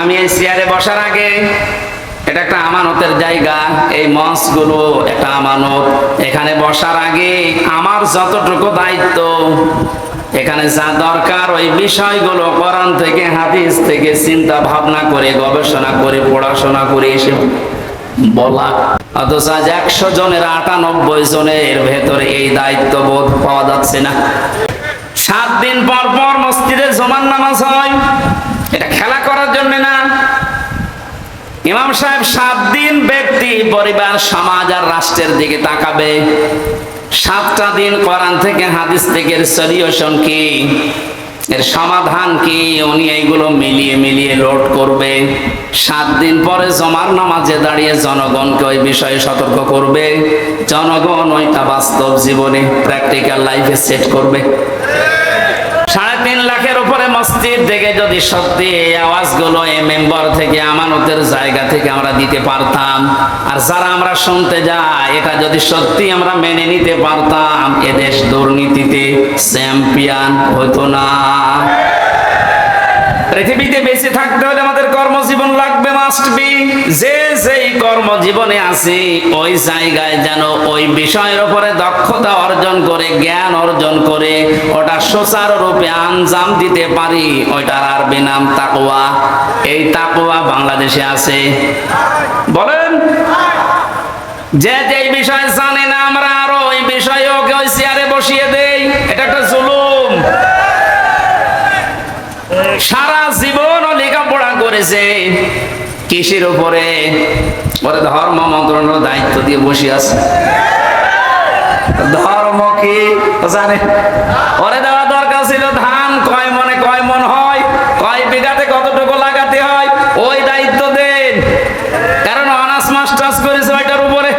আমি এই চেয়ারে বসার আগে এটা একটা আমানতের জায়গা, এই মঞ্চগুলো একটা আমানত। এখানে বসার আগে আমার যতটুকু দায়িত্ব, এখানে যা দরকার ওই বিষয়গুলো কোরআন থেকে, হাদিস থেকে চিন্তা ভাবনা করে, গবেষণা করে, পড়াশোনা করে এসে বলা। অথচ আজ একশো জনের আটানব্বই জনের ভেতরে এই দায়িত্ববোধ পাওয়া যাচ্ছে না। সাত দিন পর পর মসজিদে জমান নামাজ হয়। এটা খেলা করার জন্য না। ইমাম সাহেব সাত দিন ব্যক্তি, পরিবার, সমাজ আর রাষ্ট্রের দিকে তাকাবে। সাতটা দিন কোরআন থেকে হাদিস থেকে সলিউশন কি? এর সমাধান কি? উনি এইগুলো মিলিয়ে মিলিয়ে লোড করবে। সাত দিন পরে জমার নামাজে দাঁড়িয়ে জনগণকে ওই বিষয়ে সতর্ক করবে। জনগণ ওইটা বাস্তব জীবনে প্র্যাকটিক্যাল লাইফে সেট করবে সাড়ে তিন লাখের উপরে মসজিদ থেকে যদি সত্যি এই আওয়াজগুলো এই মেম্বার থেকে আমানতের জায়গা থেকে আমরা দিতে পারতাম, আর যারা আমরা শুনতে যাই, এটা যদি সত্যি আমরা মেনে নিতে পারতাম এদেশ দুর্নীতিতে চ্যাম্পিয়ন হতো না। পৃথিবীতে বেঁচে থাকতে হলে আমাদের কর্মজীবন মাস্ট বি যে যেই কর্মজীবনে আছি, ওই জায়গায় যেন ওই বিষয়ের উপরে দক্ষতা অর্জন করে, জ্ঞান অর্জন করে, ওটা সুচারুরূপে আঞ্জাম দিতে পারি, ওইটার আরবি নাম তাকওয়া। এই তাকওয়া বাংলাদেশে আছে। বলেন, যে যে বিষয় জানে না আমরা, আরও ওই বিষয়ে ওকে ওই চেয়ারে বসিয়ে দেই, এটা একটা জুলুম। সারা জীবন লেখাপড়া করেছে। কৃষির উপরে? ওরা ধর্ম মন্ত্রণ দায়িত্ব দিয়ে বসে আছে। ধর্ম কি? জানে? ওরে দেওয়া দরকার ছিল ধান কয় মনে কয় মন হয় কয় বিঘাতে কতটুকু লাগাতে হয় ওই দায়িত্ব দেন কারণ অনার্স মাস্টার্স করেছে ওইটার উপরে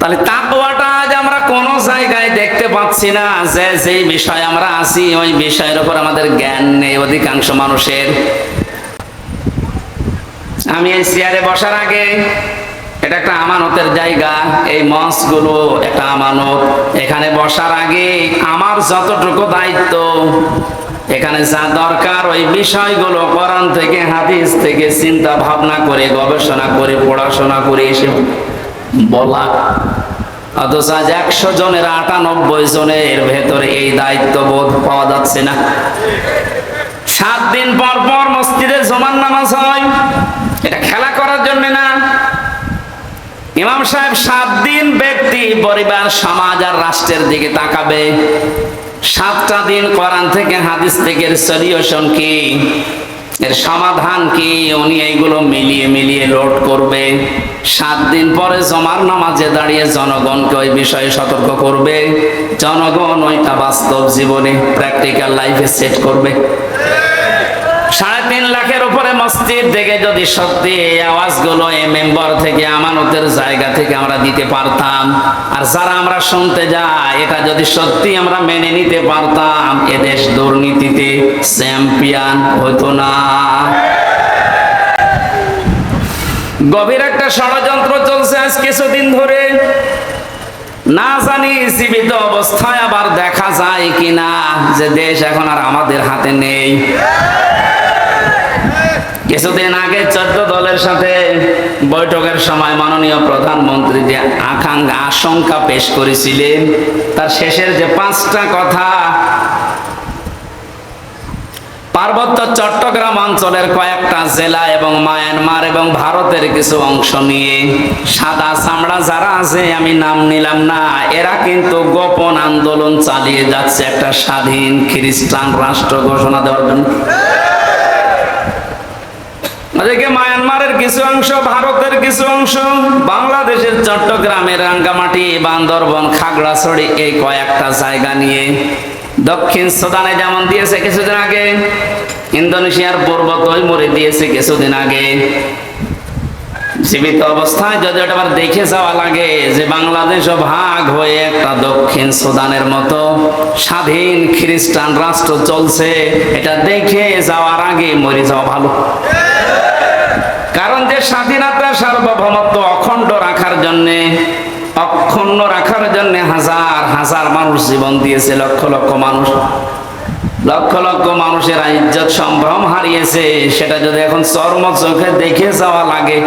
তাহলে তাকওয়াটা আজ আমরা কোন জায়গায় দেখতে না যে যেই বিষয় আমরা আছি, ওই বিষয়ের উপর আমাদের জ্ঞান নেই অধিকাংশ মানুষের। আমি এই চেয়ারে বসার আগে এটা একটা আমানতের জায়গা, এই মঞ্চগুলো একটা আমানত। এখানে বসার আগে আমার যতটুকু দায়িত্ব, এখানে যা দরকার, ওই বিষয়গুলো কোরআন থেকে, হাদিস থেকে চিন্তা ভাবনা করে, গবেষণা করে, পড়াশোনা করে এসে বলা। অথচ আজ একশো জনের আটানব্বই জনের ভেতরে এই দায়িত্ববোধ পাওয়া যাচ্ছে না। সাত দিন পর পর মসজিদে জমান নামাজ হয়, এটা খেলা করার জন্য না। ইমাম সাহেব সাত দিন ব্যক্তি, পরিবার, সমাজ আর রাষ্ট্রের দিকে তাকাবে। সাতটা দিন কোরআন থেকে হাদিস থেকে সলিউশন কি? এর সমাধান কি? উনি এইগুলো মিলিয়ে মিলিয়ে লোড করবে। সাত দিন পরে জমার নামাজে দাঁড়িয়ে জনগণকে ওই বিষয়ে সতর্ক করবে। জনগণ ওইটা বাস্তব জীবনে প্র্যাকটিক্যাল লাইফে সেট করবে। সাড়ে তিন লাখের উপরে মসজিদ থেকে যদি সত্যি এই আওয়াজগুলো এই মেম্বার থেকে আমানতের জায়গা থেকে আমরা দিতে পারতাম, আর যারা আমরা শুনতে যাই, এটা যদি সত্যি আমরা মেনে নিতে পারতাম এদেশ দুর্নীতিতে চ্যাম্পিয়ন হতো না। গভীর একটা ষড়যন্ত্র চলছে আজ কিছুদিন ধরে। না জানি জীবিত অবস্থায় আবার দেখা যায় কিনা, যে দেশ এখন আর আমাদের হাতে নেই। কিছুদিন আগে চোদ্দ দলের সাথে বৈঠকের সময় মাননীয় প্রধানমন্ত্রী যে আকাঙ্ক্ষা, আশঙ্কা পেশ করেছিলেন, তার শেষের যে পাঁচটা কথা, পার্বত্য চট্টগ্রাম অঞ্চলের কয়েকটা জেলা এবং মায়ানমার এবং ভারতের কিছু অংশ নিয়ে সাদা চামড়া যারা আছে, আমি নাম নিলাম না, এরা কিন্তু গোপন আন্দোলন চালিয়ে যাচ্ছে একটা স্বাধীন খ্রিস্টান রাষ্ট্র ঘোষণা দেওয়ার জন্য। ওদিকে মায়ানমারের কিছু অংশ, ভারতের কিছু অংশ, বাংলাদেশের চট্টগ্রামের রাঙ্গামাটি, বান্দরবন, খাগড়াছড়ি, এই কয়েকটা জায়গা নিয়ে দক্ষিণ সুদানে যেমন দিয়েছে কিছুদিন আগে, ইন্দোনেশিয়ার পূর্ব তৈমুরে দিয়েছে কিছুদিন আগে। জীবিত অবস্থায় যদি আবার দেখে যাওয়া লাগে যে বাংলাদেশও ভাগ হয়ে একটা দক্ষিণ সুদানের মতো স্বাধীন খ্রিস্টান রাষ্ট্র চলছে, এটা দেখে যাওয়ার আগে মরে যাওয়া ভালো। কারণ যে স্বাধীনতা সার্বভৌমত্ব অখণ্ড রাখার জন্য, অক্ষুণ্ণ রাখার জন্য হাজার হাজার মানুষ জীবন দিয়েছে, লক্ষ লক্ষ মানুষ। লক্ষ লক্ষ মানুষের ইজ্জত সম্ভ্রম হারিয়েছে, সেটা যদি এখন চর্ম চোখে দেখে যাওয়া লাগে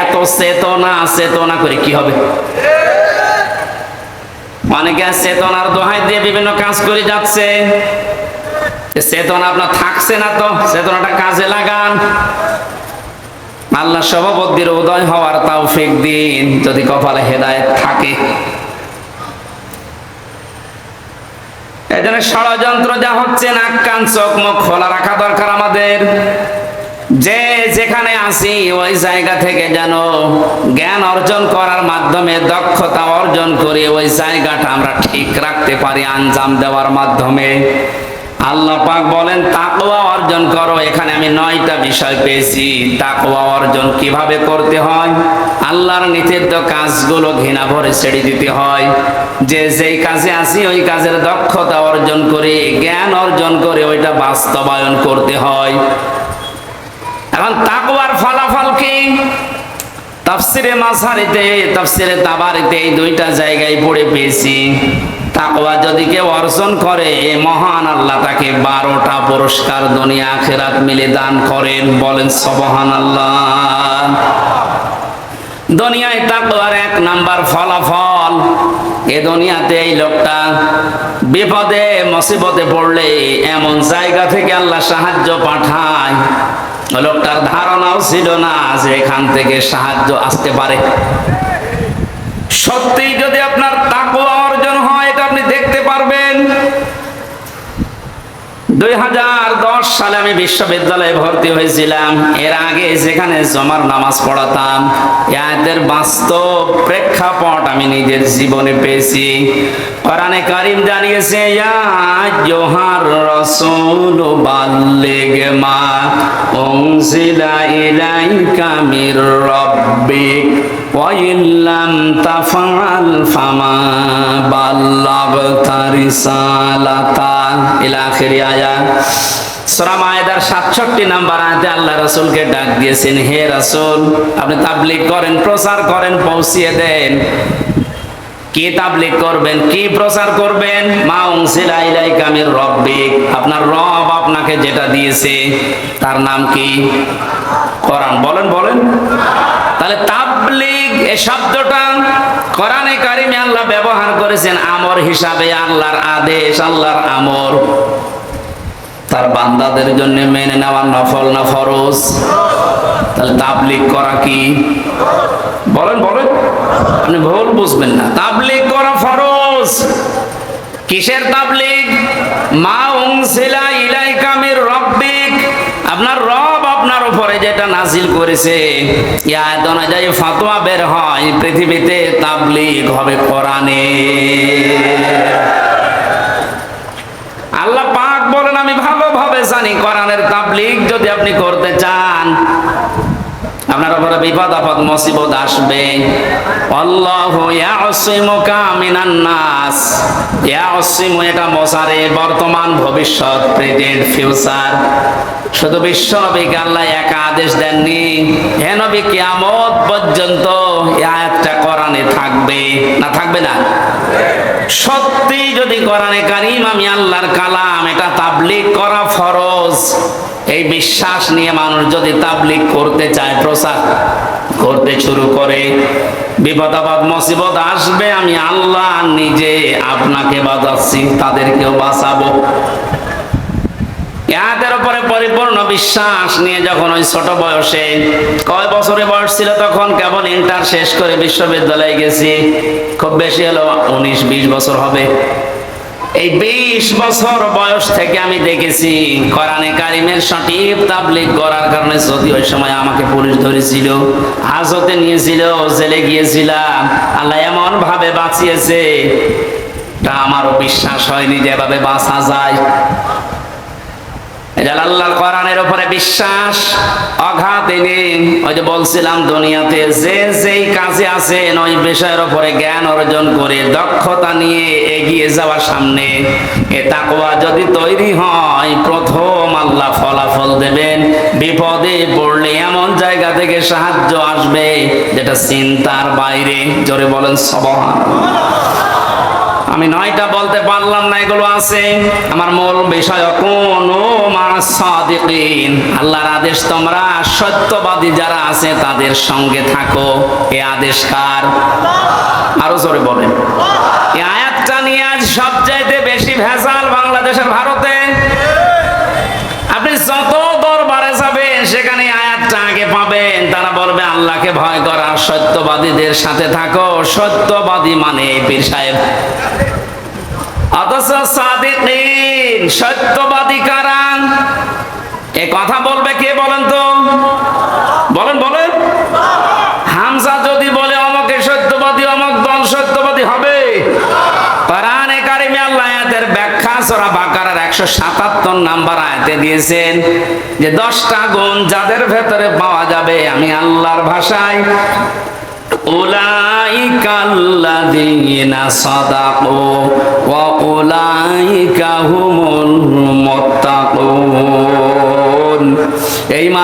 এত চেতনা চেতনা করে কি হবে? অনেকে চেতনার দোহাই দিয়ে বিভিন্ন কাজ করে যাচ্ছে। চেতনা আপনার থাকছে না তো, চেতনাটা কাজে লাগান। আল্লাহ সভাপতির উদয় হওয়ার তাও ফেক দিন, যদি কপালে হেদায়ত থাকে। এজন্য ষড়যন্ত্র যা হচ্ছে, নাক, কান, চোখ, মুখ খোলা রাখা দরকার আমাদের। যে যেখানে আসি ওই জায়গা থেকে যেন জ্ঞান অর্জন করার মাধ্যমে দক্ষতা অর্জন করে, ওই জায়গাটা আমরা ঠিক রাখতে পারি, আঞ্জাম দেওয়ার মাধ্যমে। আল্লাহ পাক বলেন, তাকওয়া অর্জন করো। এখানে আমি নয়টা বিষয় পেয়েছি। তাকওয়া অর্জন কীভাবে করতে হয়? আল্লাহর নিষিদ্ধ কাজগুলো ঘৃণা ভরে ছেড়ে দিতে হয়। যে যেই কাজে আসি ওই কাজের দক্ষতা অর্জন করে, জ্ঞান অর্জন করে ওইটা বাস্তবায়ন করতে হয়। এখন তাকওয়ার ফলাফল কি? তাফসিরে মাসারিতে তাফসিরে তাবারিতে এই দুইটা জায়গায় পড়ে পেয়েছি। তাকওয়া যদি কেউ অর্জন করে, এ মহান আল্লাহ তাকে বারোটা পুরস্কার দুনিয়া আখেরাত মিলে দান করেন। বলেন সবহান আল্লাহ দুনিয়ায় তাকওয়ার এক নাম্বার ফলাফল, এ দুনিয়াতে এই লোকটা বিপদে, মুসিবতে পড়লে এমন জায়গা থেকে আল্লাহ সাহায্য পাঠায়। লোকটার ধারণাও ছিল না যে এখান থেকে সাহায্য আসতে পারে। সত্যি যদি আপনার তাকওয়া অর্জন হয় এটা আপনি দেখতে পারবেন দুই হাজার দশ সালে আমি বিশ্ববিদ্যালয়ে ভর্তি হয়েছিলাম। এর আগে যেখানে জমার নামাজ পড়াতাম এদের বাস্তব প্রেক্ষাপট আমি নিজের জীবনে পেয়েছি। কোরআনে কারিম জানিয়েছে, ইয়া জোহার রসুল বাল্লিগ মা উনজিলা ইলাইকা মির রাব্বিক। وإن لم تفعل فما بلغت رسالته إلى آخر آية সূরা মায়েদার 67 নাম্বার আয়াতে আল্লাহ রাসূলকে ডাক দিয়েছেন হে রাসূল আপনি তাবলীগ করেন প্রচার করেন পৌঁছিয়ে দেন কি তাবলীগ করবেন, কি প্রচার করবেন? মা রব্বিক। আপনার রব আপনাকে যেটা দিয়েছে, তার নাম কি? বলেন বলেন। তাহলে তাবলিগ শব্দটা কোরআনে কারিমে আল্লাহ ব্যবহার করেছেন আমর হিসাবে, আল্লাহর আদেশ, আল্লাহর আমর। তার বান্দাদের জন্য মেনে নেওয়ার নফল না ফরজ? তাহলে তাবলিগ করা কি? বলেন বলেন। আপনি ভুল বুঝবেন না। তাবলিগ করা ফরজ। কিসের তাবলিগ? মা উনসিলা ইলাইকা মির রব্বিক। আপনার রব আপনার উপরে যেটা নাজিল করেছে ইয়াত অনুযায়ী ফাতোয়া বের হয়, পৃথিবীতে তাবলিগ হবে কোরআনে আল্লাহ পাক বলেন আমি ভালোভাবে জানি, কোরআনের তাবলিগ যদি আপনি করতে চান, আপনার উপরে বিপদ, আপদ, মুসিবত আসবে। আল্লাহু ইয়াসিমুকা মিনান নাস। ইয়াসিমু এটা মোসারে বর্তমান ভবিষ্যৎ, প্রেজেন্ট, ফিউচার। শুধু বিশ্ব নবীকে আল্লাহ এক আদেশ দেননি। হে নবী, কিয়ামত পর্যন্ত থাকবে না থাকবে না? সত্যি যদি কোরআনে কারিম আমি আল্লাহর কালাম, এটা তাবলিগ করা ফরজ। এই বিশ্বাস নিয়ে মানুষ যদি তাবলিগ করতে চায়, প্রচার করতে শুরু করে বিপদ আপদ মুসিবত আসবে, আমি আল্লাহ নিজে আপনাকে বাঁচাচ্ছি, তাদেরকেও বাঁচাবো। পরিপূর্ণ বিশ্বাস নিয়ে যখন ওই ছোট বয়সে কয় বছরে বয়স ছিল তখন কেবল ইন্টার শেষ করে বিশ্ববিদ্যালয়ে গেছি। খুব বেশি হলো উনিশ, বিশ বছর হবে। এই বিশ বছর বয়স থেকে আমি দেখেছি কোরআনে কারিমের সঠিক তাবলিগ করার কারণে যদি ওই সময় আমাকে পুলিশ ধরেছিল, হাজতে নিয়েছিল, জেলে গিয়েছিলাম আল্লাহ এমন ভাবে বাঁচিয়েছে, তা আমারও বিশ্বাস হয়নি যেভাবে বাঁচা যায়। আল্লাহর কোরআনের উপরে বিশ্বাস, অঘাত এনে ওই যে বলছিলাম দুনিয়াতে যে যেই কাজে আছেন ওই বিষয়ের উপরে জ্ঞান অর্জন করে দক্ষতা নিয়ে এগিয়ে যাওয়ার সামনে এ তাকওয়া যদি তৈরি হয়, প্রথম আল্লাহ ফলাফল দেবেন। বিপদে পড়লে এমন জায়গা থেকে সাহায্য আসবে যেটা চিন্তার বাইরে। জোরে বলেন সবহান আমি নয়টা বলতে পারলাম না, এগুলো আছে। আমার মূল বিষয় কোন আল্লাহর আদেশ তোমরা সত্যবাদী যারা আছে, তাদের সঙ্গে থাকো। এ আদেশ কার? আরও জোরে বলেন। সত্যবাদীদের সাথে থাকো। সত্যবাদী মানে পীর সাহেব। অথচ সাদিকিন, সত্যবাদী কারা? এ কথা বলবে কে বলেন তো? বলেন বলেন হামজা যদি বলে অমকে সত্যবাদী অমক দল সত্যবাদী হবে কোরআনে কারিমে আল্লাহ আয়াতের ব্যাখ্যা সূরা বাকারার 177 নাম্বার আয়াতে দিয়েছেন যে 10টা গুণ যাদের ভেতরে পাওয়া যাবে আমি আল্লাহর ভাষায়, উলাইকাল্লাযীনা সাদাকু ওয়া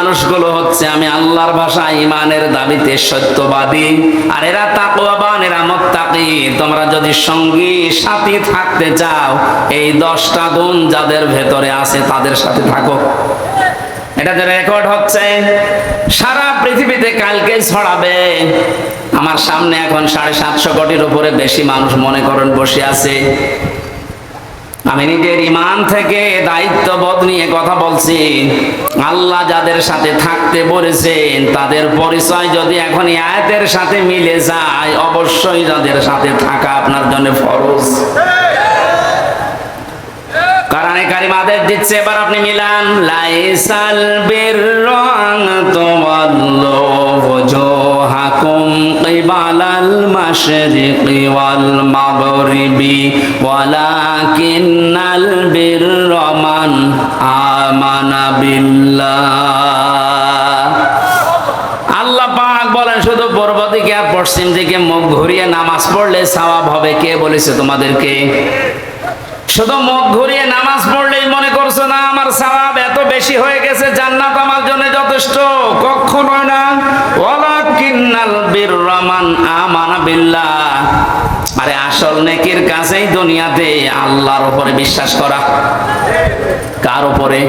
মানুষগুলো হচ্ছে আমি আল্লাহর ভাষা ইমানের দাবিতে সত্যবাদী। আর এরা তাকওয়াবান, এরা মুত্তাকি। তোমরা যদি সঙ্গী, সাথী থাকতে চাও, এই দশটা গুণ যাদের ভেতরে আছে তাদের সাথে থাকো। এটা যে রেকর্ড হচ্ছে, সারা পৃথিবীতে কালকে ছড়াবে। আমার সামনে এখন সাড়ে সাতশো কোটির উপরে বেশি মানুষ মনে করেন বসে আছে। আমি নিজের ইমান থেকে দায়িত্ববোধ নিয়ে কথা বলছি। আল্লাহ যাদের সাথে থাকতে বলেছেন, তাদের পরিচয় যদি এখন আয়াতের সাথে মিলে যায়, অবশ্যই যাদের সাথে থাকা আপনার জন্য ফরজ। কারণে কারিম আদেশ দিচ্ছে, এবার আপনি লাইসাল কিবালাল المشرق ওয়াল মাগরিবি البر من آمن بالله আল্লাহ বলেন, শুধু আর পশ্চিম দিকে মুখ ঘুরিয়ে নামাজ পড়লে সওয়াব হবে? কে বলেছে তোমাদেরকে? শুধু মুখ ঘুরিয়ে নামাজ পড়লেই মনে করছ না, আমার সওয়াব এত বেশি হয়ে গেছে, জান্নাত আমার জন্য যথেষ্ট? কখনো না। ওয়ালাকিন্নাল বিররামান আমানা বিল্লাহ। আরে আসল নেকির কাছেই দুনিয়াতে আল্লাহর উপরে বিশ্বাস করা। কার উপরে?